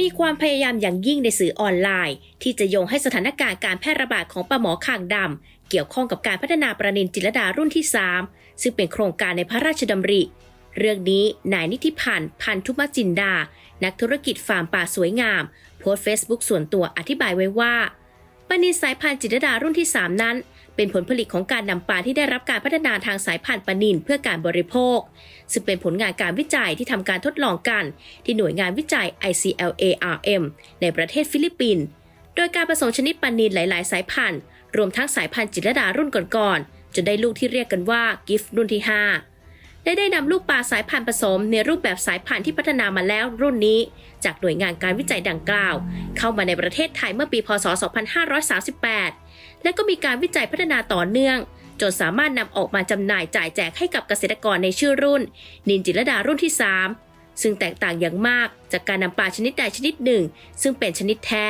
มีความพยายามอย่างยิ่งในสื่อออนไลน์ ที่จะโยงให้สถานการณ์การแพร่ระบาดของปลาหมอข่างดำเกี่ยวข้องกับการพัฒนาประนินจิรดารุ่นที่ 3 ซึ่งเป็นโครงการในพระราชดำริ เรื่องนี้นายนิติพันธ์พันธุมจินดา นักธุรกิจฟาร์มป่าสวยงาม โพสต์เฟซบุ๊กส่วนตัวอธิบายไว้ว่าปลานินสายพันธุ์จิรดารุ่นที่ 3 นั้น เป็นผลผลิตของการนำปลาที่ได้รับการพัฒนาทางสายพันธุ์ปลานินเพื่อการบริโภค ซึ่งเป็นผลงานการวิจัยที่ทำการทดลองกัน ที่หน่วยงานวิจัย ICLARM ในประเทศฟิลิปปินส์โดยการผสมชนิดปลานินหลาย ๆ สายพันธุ์ รวมทั้งสายพันธุ์จิรดารุ่นก่อนๆจนได้ลูกที่เรียกกันว่ากิฟต์รุ่นที่ 5 และได้นำลูกปลาสายพันธุ์ผสมในรูปแบบสายพันธุ์ที่พัฒนามาแล้วรุ่นนี้ จากหน่วยงานการวิจัยดังกล่าว เข้ามาในประเทศไทยเมื่อปี พศ 2538 และก็มีการวิจัยพัฒนาต่อเนื่อง จนสามารถนำออกมาจำหน่ายจ่ายแจกให้กับเกษตรกรในชื่อรุ่น นินจิรดารุ่นที่ 3 ซึ่งแตกต่างอย่างมากจากการนำปลาชนิดใดชนิดหนึ่ง ซึ่งเป็นชนิดแท้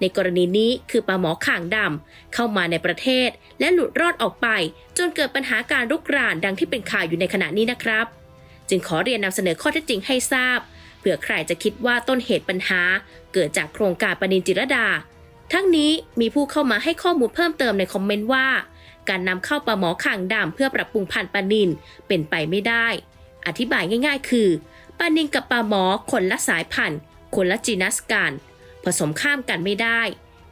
ในกรณีนี้คือปลาหมอข่างดำเข้ามาในประเทศ และหลุดรอดออกไป จนเกิดปัญหาการรุกรานดังที่เป็นข่าวอยู่ในขณะนี้นะครับ จึงขอเรียนนำเสนอข้อเท็จจริงให้ทราบเผื่อใครจะคิดว่าต้นเหตุปัญหา เกิดจากโครงการปนินจิรดา ทั้งนี้มีผู้เข้ามาให้ข้อมูลเพิ่มเติมในคอมเมนต์ว่า การนำเข้าปลาหมอข่างดำเพื่อปรับปรุงพันธุ์ปนินเป็นไปไม่ได้ อธิบายง่าย ๆ คือปลานินกับปลาหมอคนละสายพันธุ์คนละจีนัสกัน ผสมข้ามกันไม่ได้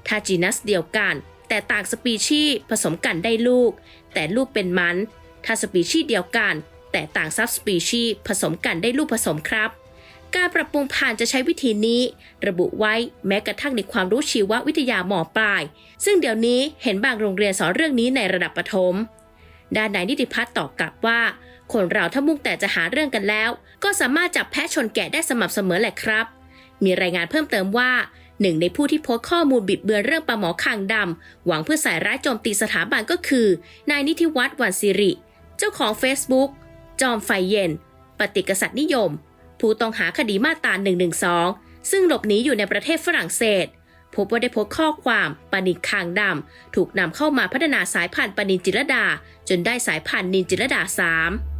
ถ้าจีนัสเดียวกัน แต่ต่างสปีชีส์ผสมกันได้ลูก แต่ลูกเป็นมัน ถ้าสปีชีส์เดียวกัน แต่ต่างซับสปีชีส์ผสมกันได้ลูกผสมครับ การปรับปรุงพันธุ์จะใช้วิธีนี้ ระบุไว้แม้กระทั่งในความรู้ชีววิทยาหมอปลาย ซึ่งเดี๋ยวนี้เห็นบางโรงเรียนสอนเรื่องนี้ในระดับประถมด้านนายนิติพัฒน์ตอบกลับว่า คนเราถ้ามุ่งแต่จะหาเรื่องกันแล้ว ก็สามารถจับแพะชนแกะได้สม่ำเสมอแหละครับ มีรายงานเพิ่มเติมว่า หนึ่งในผู้ที่โพสต์ข้อมูลบิดเบือนเรื่องปลาหมอคางดำ หวังเพื่อใส่ร้ายโจมตีสถาบันก็คือ นายนิติวัฒน์วันสิริ เจ้าของ Facebook จอมไฟเย็น ปฏิกษัตริย์นิยม ผู้ต้องหาคดีมาตรา112 ซึ่งหลบหนีอยู่ในประเทศฝรั่งเศส พบว่าได้โพสต์ข้อความปานินคางดำ ถูกนำเข้ามาพัฒนาสายพันธุ์ปานินจิรดา จนได้สายพันธุ์นินจิรดา 3